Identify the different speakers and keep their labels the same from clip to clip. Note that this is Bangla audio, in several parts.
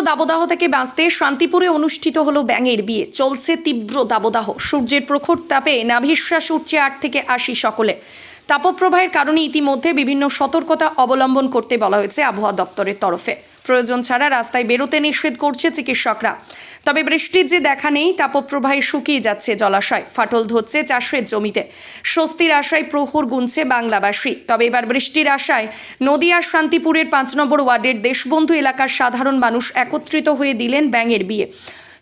Speaker 1: দাবদাহ থেকে বাঁচতে শান্তিপুরে অনুষ্ঠিত হলো ব্যাঙের বিয়ে। চলছে তীব্র দাবদাহ। সূর্যের প্রখর তাপে নাভিশ্বাস উঠছে আট থেকে আশি সকলে। তাপপ্রবাহের কারণে ইতিমধ্যে বিভিন্ন সতর্কতা অবলম্বন করতে বলা হয়েছে আবহাওয়া দপ্তরের তরফে। প্রয়োজন ছাড়া রাস্তায় বেরোতে নিষেধ করছে চিকিৎসকরা। তবে বৃষ্টির যে দেখা নেই, তাপপ্রবাহে শুকিয়ে যাচ্ছে জলাশয়। ফাটল ধরছে চাষের জমিতে। স্বস্তির আশায় প্রহর গুনছে বাংলাবাসী। তবে এবার বৃষ্টির আশায় নদিয়ার শান্তিপুরের পাঁচ নম্বর ওয়ার্ডের দেশবন্ধু এলাকার সাধারণ মানুষ একত্রিত হয়ে দিলেন ব্যাঙের বিয়ে।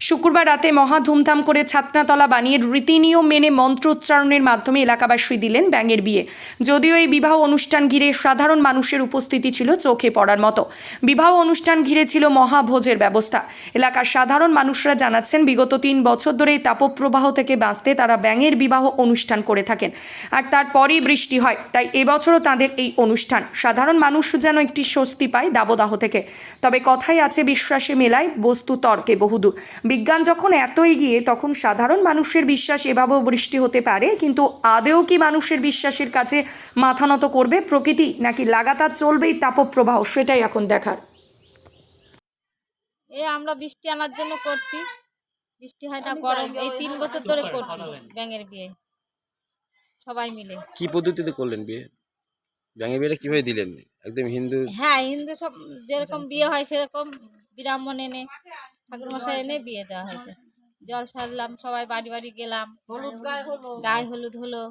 Speaker 1: শুক্রবার রাতে মহা ধুমধাম করে ছাতনাতলা বানিয়ে রীতিনিয়ম মেনে মন্ত্রোচ্চারণের মাধ্যমে এলাকাবাসী দিলেন ব্যাঙের বিয়ে। যদিও এই বিবাহ অনুষ্ঠান ঘিরে সাধারণ মানুষের উপস্থিতি ছিল চোখে পড়ার মতো। বিবাহ অনুষ্ঠান ঘিরে ছিল মহাভোজের ব্যবস্থা। এলাকার সাধারণ মানুষরা জানাচ্ছেন, বিগত তিন বছর ধরে তাপপ্রবাহ থেকে বাঁচতে তারা ব্যাঙের বিবাহ অনুষ্ঠান করে থাকেন। আর তারপরেই বৃষ্টি হয়, তাই এবছরও তাদের এই অনুষ্ঠান। সাধারণ মানুষ যেন একটি স্বস্তি পায় দাবদাহ থেকে। তবে কথাই আছে বিশ্বাসে মেলায়, বস্তু তর্কে বহুদূর। বিজ্ঞান যখন এত এগিয়ে তখন সাধারণ মানুষের বিশ্বাস এভাবেও বৃষ্টি হতে পারে কিন্তু আদেও কি মানুষের বিশ্বাসের কাছে মাথা নত করবে প্রকৃতি নাকি লাগাতার চলবেই তাপপ্রবাহ? সেটাই এখন দেখার।
Speaker 2: এ আমরা বৃষ্টি আনার জন্য করছি। বৃষ্টি হয় না গরম এই তিন বছর ধরে করছি ব্যাঙের বিয়ে। সবাই মিলে।
Speaker 3: কি পদ্ধতিতে করলেন বিয়ে? ব্যাঙে বিয়েটা কীভাবে দিলেন? একদম হিন্দু
Speaker 2: হ্যাঁ হিন্দু সব যেরকম বিয়ে হয় সেরকম ব্রাহ্মণ এনে ঠাকুর মশাই এনে বিয়ে দেওয়া হয়েছে। জল সারলাম সবাই বাড়ি বাড়ি গেলাম। গায়ে হলুদ। হলো।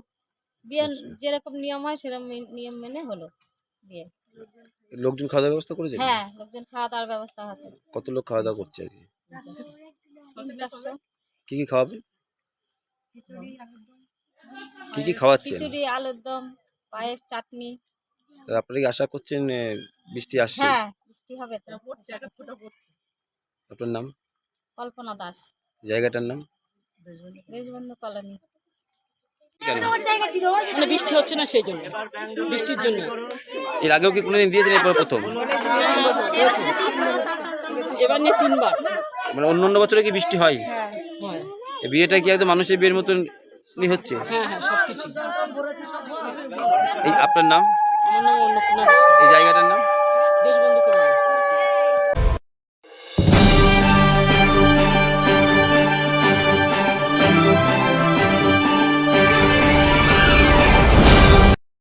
Speaker 2: বিয়ে যেরকম নিয়ম হয় সেরকম নিয়ম মেনে হলো বিয়ে।
Speaker 3: লোকজন খাওয়া দাওয়ার ব্যবস্থা করেছে?
Speaker 2: হ্যাঁ লোকজন খাওয়া দাওয়ার ব্যবস্থা আছে।
Speaker 3: কত লোক খাওয়া দাওয়া করছে আর কি কি খাওয়াবে? কি কি খাওয়াচ্ছেন?
Speaker 2: খিচুড়ি আলুর দম পায়েস চাটনি।
Speaker 3: আপনারা কি আশা করছেন বৃষ্টি আসছে?
Speaker 2: হ্যাঁ বৃষ্টি হবে তো।
Speaker 3: আপনার নাম?
Speaker 2: কল্পনা দাস।
Speaker 3: জায়গাটার নাম?
Speaker 2: দেশবন্ধু কলোনি।
Speaker 4: মানে বৃষ্টি হচ্ছে না সেই জন্য। বৃষ্টির জন্য।
Speaker 3: এর আগেও কি কোনোদিন দিয়েছেন এরপর প্রথম?
Speaker 4: এবার নিয়ে তিনবার।
Speaker 3: মানে অন্য অন্য বছরে কি বৃষ্টি হয়?
Speaker 4: হয়।
Speaker 3: বিয়েটা কি একদম মানুষের বিয়ের মতন হচ্ছে?
Speaker 4: হ্যাঁ হ্যাঁ সব কিছু।
Speaker 3: এই আপনার নাম?
Speaker 4: আমার নাম অন্নপূর্ণা
Speaker 3: এই জায়গাটার নাম?
Speaker 4: দেশবন্ধু